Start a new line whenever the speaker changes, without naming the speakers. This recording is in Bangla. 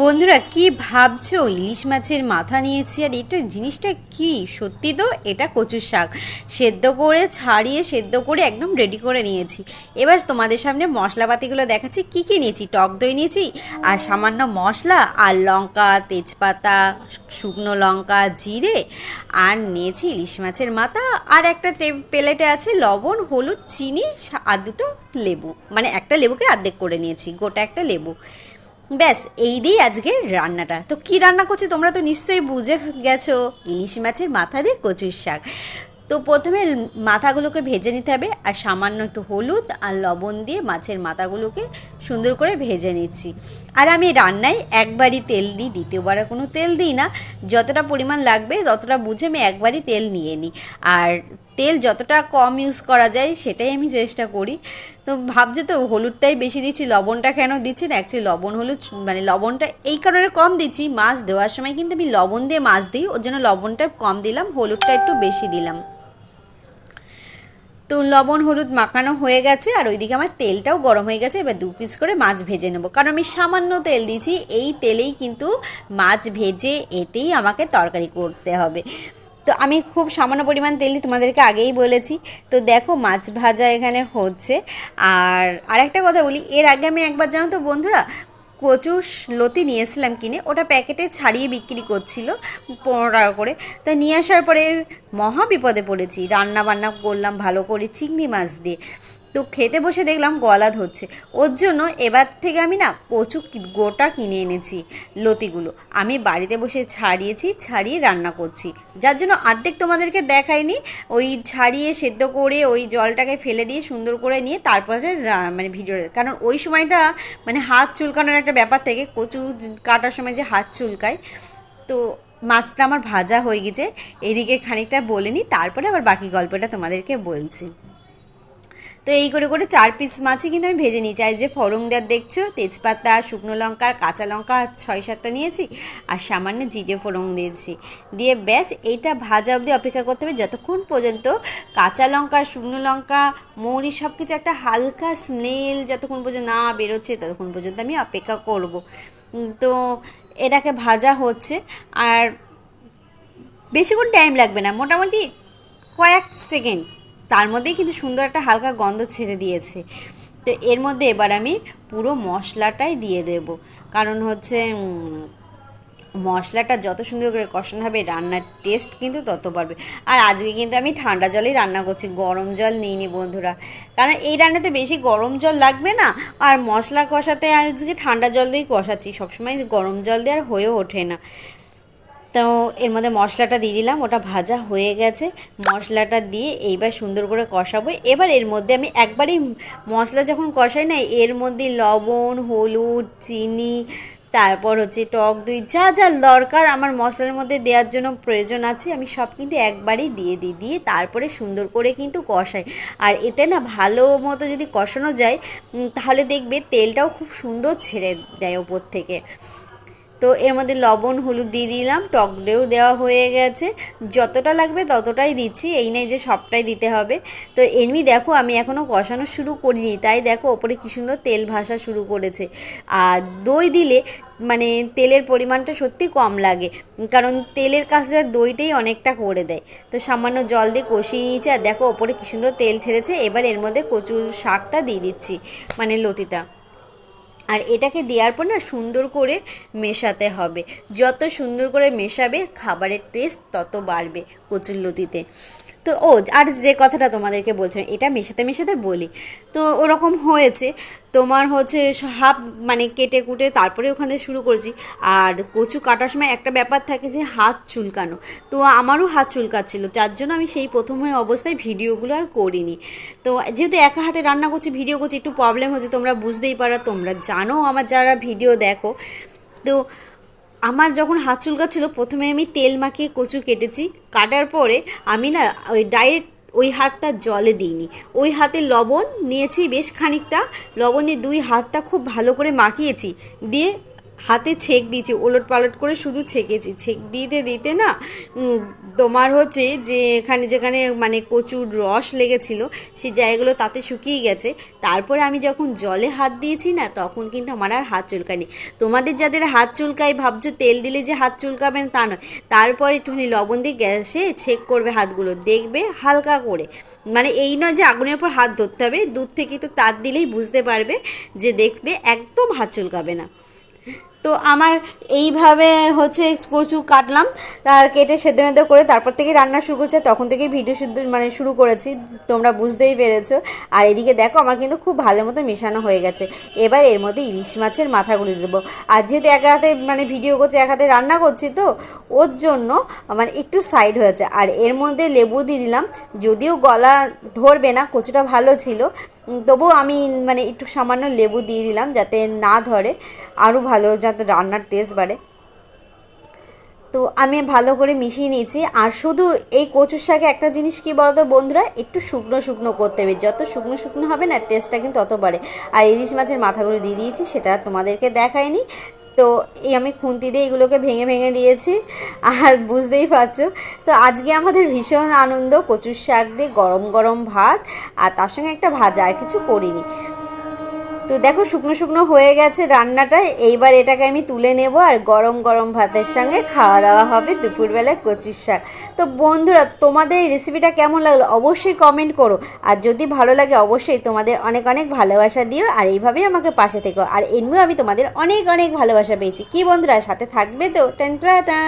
বন্ধুরা, কি ভাবছ? ইলিশ মাছের মাথা নিয়েছি, আর এটা জিনিসটা কি? সত্যি তো, এটা কচুর শাক। সেদ্ধ করে, ছাড়িয়ে, সেদ্ধ করে একদম রেডি করে নিয়েছি। এবার তোমাদের সামনে মশলাপাতিগুলো দেখাচ্ছি। কি কি নিয়েছি? টক দই নিয়েছি, আর সামান্য মশলা, আর লঙ্কা, তেজপাতা, শুকনো লঙ্কা, জিরে, আর নিয়েছি ইলিশ মাছের মাথা। আর একটা প্লেটে আছে লবণ, হলুদ, চিনি আর দুটো লেবু। মানে একটা লেবুকে অর্ধেক করে নিয়েছি, গোটা একটা লেবু। ব্যাস এই দিয়েই আজকে রান্নাটা। তো কি রান্না করছি তোমরা তো নিশ্চয়ই বুঝে গেছো। ইলিশ মাছের মাথা দিয়ে কচুর শাক। তো প্রথমে মাথাগুলোকে ভেজে নিতে হবে, আর সামান্য একটু হলুদ আর লবণ দিয়ে মাছের মাথাগুলোকে সুন্দর করে ভেজে নিচ্ছি। আর আমি রান্নায় একবারই তেল দিই, দ্বিতীয়বার কোনো তেল দিই না। যতটা পরিমাণ লাগবে, ততটা বুঝে আমি একবারই তেল নিয়ে নিই। আর তেল যতটা কম ইউজ করা যায়, সেটাই আমি চেষ্টা করি। তো ভাবছে তো হলুদটাই বেশি দিচ্ছি, লবণটা কেন দিচ্ছি না? অ্যাকচুয়ালি লবণ হলুদ মানে লবণটা এই কারণে কম দিচ্ছি, মাছ দেওয়ার সময় কিন্তু আমি লবণ দিয়ে মাছ দিই, ওর জন্য লবণটা কম দিলাম, হলুদটা একটু বেশি দিলাম। তো লবণ হলুদ মাখানো হয়ে গেছে, আর ওইদিকে আমার তেলটাও গরম হয়ে গেছে, এবার দু পিস করে মাছ ভেজে নেব। কারণ আমি সামান্য তেল দিয়েছি এই তেলেই কিন্তু মাছ ভেজে এতেই আমাকে তরকারি করতে হবে। তো আমি খুব সামান্য পরিমাণ তেল দিই তোমাদেরকে আগেই বলেছি। তো দেখো মাছ ভাজা এখানে হচ্ছে। আর আরেকটা কথা বলি, এর আগে আমি একবার জানো তো বন্ধুরা কচু লতি নিয়েছিলাম কিনে, ওটা প্যাকেটে ছাড়িয়ে বিক্রি করছিল পনেরো টাকা করে। তো নিয়ে আসার পরে মহা বিপদে পড়েছি রান্না বান্না করলাম ভালো করে চিংড়ি মাছ দিয়ে। তো খেতে বসে দেখলাম গলা ধরছে। ওর জন্য এবার থেকে আমি না কচু গোটা কিনে এনেছি লতিগুলো। আমি বাড়িতে বসে ছাড়িয়েছি, ছাড়িয়ে রান্না করছি। যার জন্য অর্ধেক তোমাদেরকে দেখাইনি। ওই ছাড়িয়ে সেদ্ধ করে ওই জলটাকে ফেলে দিয়ে সুন্দর করে নিয়ে তারপরে মানে ভিডিও কারণ ওই সময়টা মানে হাত চুলকানোর একটা ব্যাপার থেকে কচু কাটার সময় যে হাত চুলকায়, তো মাছটা আমার ভাজা হয়ে গেছে। এদিকে খানিকটা বলে নিই, তারপরে আবার বাকি গল্পটা তোমাদেরকে বলছি। তো এই করে করে চার পিস মাছই কিন্তু আমি ভেজে নিয়েছি। আর যে ফড়ংদার দেখছ, তেজপাতা, শুকনো লঙ্কা কাঁচা লঙ্কা ছয় সাতটা নিয়েছি, আর সামান্য জিরে ফোড়ন দিয়েছি। দিয়ে ব্যাস, এইটা ভাজা অবধি অপেক্ষা করতে হবে। যতক্ষণ পর্যন্ত কাঁচা লঙ্কা, শুকনো লঙ্কা, মৌরি সব কিছু একটা হালকা স্মেল যতক্ষণ পর্যন্ত না বেরোচ্ছে, ততক্ষণ পর্যন্ত আমি অপেক্ষা করব। তো এটাকে ভাজা হচ্ছে, আর বেশিক্ষণ টাইম লাগবে না। মোটামুটি কয়েক সেকেন্ড তার মধ্যেই কিন্তু সুন্দর একটা হালকা গন্ধ ছেড়ে দিয়েছে। তো এর মধ্যে এবার আমি পুরো মশলাটাই দিয়ে দেব। কারণ হচ্ছে মশলাটা যত সুন্দর করে কষানো হবে, রান্নার টেস্ট কিন্তু তত বাড়বে। আর আজকে কিন্তু আমি ঠান্ডা জলেই রান্না করছি, গরম জল নিইনি বন্ধুরা। কারণ এই রান্নাতে বেশি গরম জল লাগবে না, আর মশলা কষাতে আজকে ঠান্ডা জল দিয়েই কষাচ্ছি। সবসময় গরম জল দিয়ে আর হয়েও ওঠে না। তো এর মধ্যে মশলাটা দিয়ে দিলাম, ওটা ভাজা হয়ে গেছে। মশলাটা দিয়ে এইবার সুন্দর করে কষাবো। এবার এর মধ্যে আমি একবারই মশলা যখন কষাই না, এর মধ্যে লবণ, হলুদ, চিনি, তারপর হচ্ছে টক দই, যা যা দরকার আমার মশলার মধ্যে দেওয়ার জন্য প্রয়োজন আছে, আমি সব কিন্তু একবারই দিয়ে দিই। দিয়ে তারপরে সুন্দর করে কিন্তু কষাই। আর এতে না ভালো মতো যদি কষানো যায় তাহলে দেখবে তেলটাও খুব সুন্দর ছেড়ে দেয় ওপর থেকে। তো এর মধ্যে লবণ, হলুদ দিয়ে দিলাম, টক দইও দেওয়া হয়ে গেছে। যতটা লাগবে ততটাই দিচ্ছি, এই নেই যে সবটাই দিতে হবে। তো এমনি দেখো, আমি এখনও কষানো শুরু করিনি, তাই দেখো ওপরে কী সুন্দর তেল ভাসা শুরু করেছে। আর দই দিলে মানে তেলের পরিমাণটা সত্যি কম লাগে, কারণ তেলের কাছে দইটাই অনেকটা করে দেয়। তো সামান্য জল দিয়ে কষিয়ে নিয়েছি, আর দেখো ওপরে কী সুন্দর তেল ছেড়েছে। এবার এর মধ্যে কচুর শাকটা দিয়ে দিচ্ছি মানে লটিটা আর এটাকে দেওয়ার পর না সুন্দর করে মেশাতে হবে। যত সুন্দর করে মেশাবে, খাবারের টেস্ট তত বাড়বে। কচুরলতিতে তো ও, আর যে কথাটা তোমাদেরকে বলছিলাম, এটা মেশাতে মেশাতে বলি। তো ওরকম হয়েছে, তোমার হচ্ছে হাফ মানে কেটে কুটে তারপরে ওখান থেকে শুরু করেছি। আর কচু কাটার সময় একটা ব্যাপার থাকে যে হাত চুলকানো। তো আমারও হাত চুলকাচ্ছিল, যার জন্য আমি সেই প্রথম অবস্থায় ভিডিওগুলো আর করিনি। তো যেহেতু একা হাতে রান্না করছি, ভিডিও করছি, একটু প্রবলেম হচ্ছে, তোমরা বুঝতেই পারো, তোমরা জানো আমার যারা ভিডিও দেখো। তো আমার যখন হাত ছিল, প্রথমে আমি তেল মাখিয়ে কচু কেটেছি। কাটার পরে আমি না ওই ডাইরেক্ট ওই হাতটা জলে দিইনি। ওই হাতে লবণ নিয়েছি বেশ খানিকটা। লবণে দুই হাতটা খুব ভালো করে মাখিয়েছি। দিয়ে হাতে ছেঁক দিয়েছি ওলট পালট করে শুধু ছেঁকেছি। ছেঁক দিতে দিতে না তোমার হচ্ছে যে এখানে যেখানে মানে কচুর রস লেগেছিল, সেই জায়গাগুলো তাতে শুকিয়ে গেছে। তারপরে আমি যখন জলে হাত দিয়েছি না, তখন কিন্তু আমার আর হাত চুলকায়নি। তোমাদের যাদের হাত চুলকায়, ভাবছ তেল দিলে যে হাত চুলকাবে তা নয়। তারপর একটুখানি লবণ দিয়ে গ্যাসে ছেক করবে হাতগুলো, দেখবে হালকা করে। মানে এই নয় যে আগুনের উপর হাত ধরতে হবে দূর থেকে তো তার দিলেই বুঝতে পারবে যে দেখবে একদম হাত চুলকাবে না। তো আমার এইভাবে হচ্ছে কচু কাটলাম, আর কেটে সেদ্ধ মেদ্ধ করে তারপর থেকে রান্না শুরু করছে তখন থেকেই ভিডিও শুদ্ধ মানে শুরু করেছি, তোমরা বুঝতেই পেরেছ। আর এদিকে দেখো, আমার কিন্তু খুব ভালো মতো মেশানো হয়ে গেছে। এবার এর মধ্যে ইলিশ মাছের মাথাগুলো দেবো। আর যেহেতু এক হাতে মানে ভিডিও করছি, এক হাতে রান্না করছি তো, ওর জন্য মানে একটু সাইড হয়েছে। আর এর মধ্যে লেবু দিয়ে দিলাম, যদিও গলা ধরবে না, কচুটা ভালো ছিল তবুও আমি মানে একটু সামান্য লেবু দিয়ে দিলাম যাতে না ধরে। আরও ভালো যাতে রান্নার টেস্ট বাড়ে। তো আমি ভালো করে মিশিয়ে নিয়েছি। আর শুধু এই কচুর শাকে একটা জিনিস কী বলতো বন্ধুরা? একটু শুকনো শুকনো করতে হবে। যত শুকনো শুকনো হবে না টেস্টটা কিন্তু তত বাড়ে। আর ইলিশ মাছের মাথাগুলো দিয়ে দিয়েছি, সেটা তোমাদেরকে দেখায়নি তো এই আমি খুন্তি দিয়ে এগুলোকে ভেঙে ভেঙে দিয়েছি, আর বুঝতেই পারছ? তো আজকে আমাদের ভীষণ আনন্দ, কচুর শাক দিয়ে গরম গরম ভাত, আর তার সঙ্গে একটা ভাজা, আর কিছু করিনি। তো দেখো শুকনো শুকনো হয়ে গেছে রান্নাটা। এইবার এটাকে আমি তুলে নেব আর গরম গরম ভাতের সঙ্গে খাওয়া দাওয়া হবে দুপুরবেলায় কচুর শাক। তো বন্ধুরা, তোমাদের এই রেসিপিটা কেমন লাগল অবশ্যই কমেন্ট করো। আর যদি ভালো লাগে অবশ্যই তোমাদের অনেক অনেক ভালোবাসা দিও আর এইভাবেই আমাকে পাশে থেকো। আর এমনিও আমি তোমাদের অনেক অনেক ভালোবাসা পেয়েছি। কি বন্ধুরা, সাথে থাকবে তো? টেন্ট্রাটা